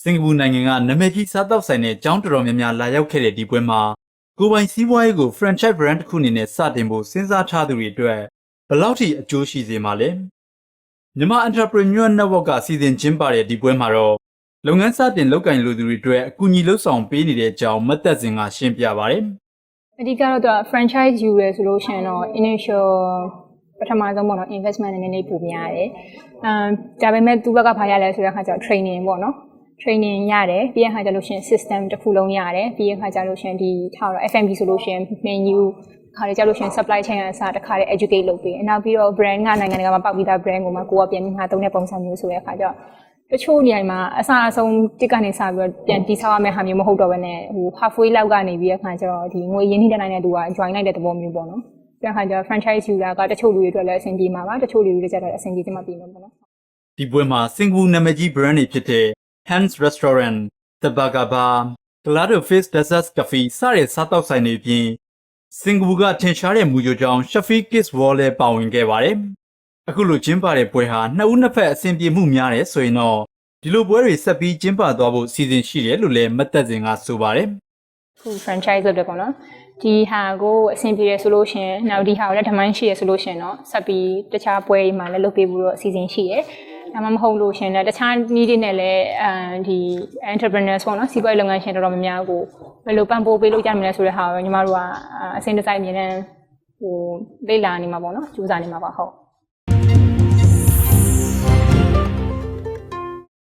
စင်ကာပူနိုင်ငံကနာမည်ကြီးစားတောက်ဆိုင်တဲ့ကျောင်းတော်တော်များများလာရောက်ခဲ့တဲ့ဒီပွဲမှာကိုယ်ပိုင်စီးပွားရေးကို franchise brand တစ်ခုအနေနဲ့စတင်ဖို့စဉ်းစားထားသူတွေအတွက်ဘယ်လောက်ထိအကျိုးရှိစေမှာလဲမြန်မာ entrepreneur network ကစီစဉ်ကျင်းပတဲ့ဒီပွဲမှာတော့လုပ်ငန်းစတင်လုပ်ကင်လူသူတွေအတွက်အကူအညီလှုပ်ဆောင်ပေးနေတဲ့အကြောင်းမတ်သက်စင်ကရှင်းပြပါတယ်အဓိကတော့သူက franchise ယူရဲဆိုလို့ရှိရင်တော့ initial ပထမဆုံးပေါ့နော် investment နည်းနည်းပိုများတယ်။အမ်ဒါပေမဲ့သူ့ဘက်ကဘာရလဲဆိုတဲ့အခါကျတော့ training ပေါ့နော်။ training ရတယ်ပြီးတဲ့အခါကျလို့ရှိရင် system တစ်ခုလုံးရတယ်ပြီးတဲ့အခါကျလို့ရှိရင်ဒီထားတော့ FMB ဆိုလို့ရှိရင် menu ခါလေးကြလို့ရှိရင် supply chain အစားတစ်ခါလေး educate လုပ်ပေး။နောက်ပြီးတော့ brand ကနိုင်ငံတကာမှာပေါက်ပြီးသား brand ကိုမှကိုကပြန်ပြီးငါသုံးတဲ့ပုံစံမျိုးဆိုတဲ့အခါကျတော့တချို့နေရာမှာအစအဆုံးတစ်ကနေစပြီးတော့ပြန်တိဆောက်ရမယ့်ဟာမျိုးမဟုတ်တော့ဘဲနဲ့ဟို halfway လောက်ကနေပြီးအခါကျတော့ဒီငွေရင်းနှီးတဲ့နိုင်တဲ့သူက join လိုက်တဲ့သဘောမျိုးပေါ့နော်။ပြန်ခါကျတော့ franchise user ကတချို့လူတွေအတွက်လည်းအဆင်ပြေမှာပါတချို့လူတွေကျတော့အဆင်ပြေချင်မှပြေမှာပေါ့နော်ဒီပွဲမှာစင်ကာပူနာမည်ကြီး brand တွေဖြစ်တဲ့ Hans Restaurant, The Burger Bar, Galado Fish Desserts Cafe စတဲ့စားတောက်ဆိုင်တွေအပြင်စင်ကာပူကထင်ရှားတဲ့မူကြိုကြောင် Shafi Kids World လည်းပါဝင်ခဲ့ပါတယ်။အခုလိုကျင်းပတဲ့ပွဲဟာနှစ်ဦးနှစ်ဖက်အဆင်ပြေမှုများတယ်ဆိုရင်တော့ဒီလိုပွဲတွေဆက်ပြီးကျင်းပသွားဖို့စီစဉ်ရှိတယ်လို့လည်းမတ်သက်စင်ကဆိုပါတယ်။ခု franchise လုပ်တယ်ပေါ့နော်ဒီဟာကိုအဆင်ပြေရဆိုလို့ရှရင်နောက်ဒီဟာကိုလည်း demand ရှိရဆိုလို့ရှရင်တော့ဆက်ပြီးတခြားပွဲတွေမှာလည်းလုပ်ပေးဖို့တော့အစီအစဉ်ရှိရ ဒါမှမဟုတ်လို့ရှရင်လည်းတခြားနည်းတွေနဲ့လည်းအဲဒီ entrepreneurs ပေါ့နော်စီးပွားရေးလုပ်ငန်းရှင်တော်တော်များများကိုဘယ်လိုပံ့ပိုးပေးလို့ကြမလဲဆိုတဲ့ဟာကိုညီမတို့ကအစဉ်တစိုက်အမြင်နဲ့ဟိုလေ့လာနေမှာပေါ့နော်စူးစမ်းနေမှာပါဟုတ်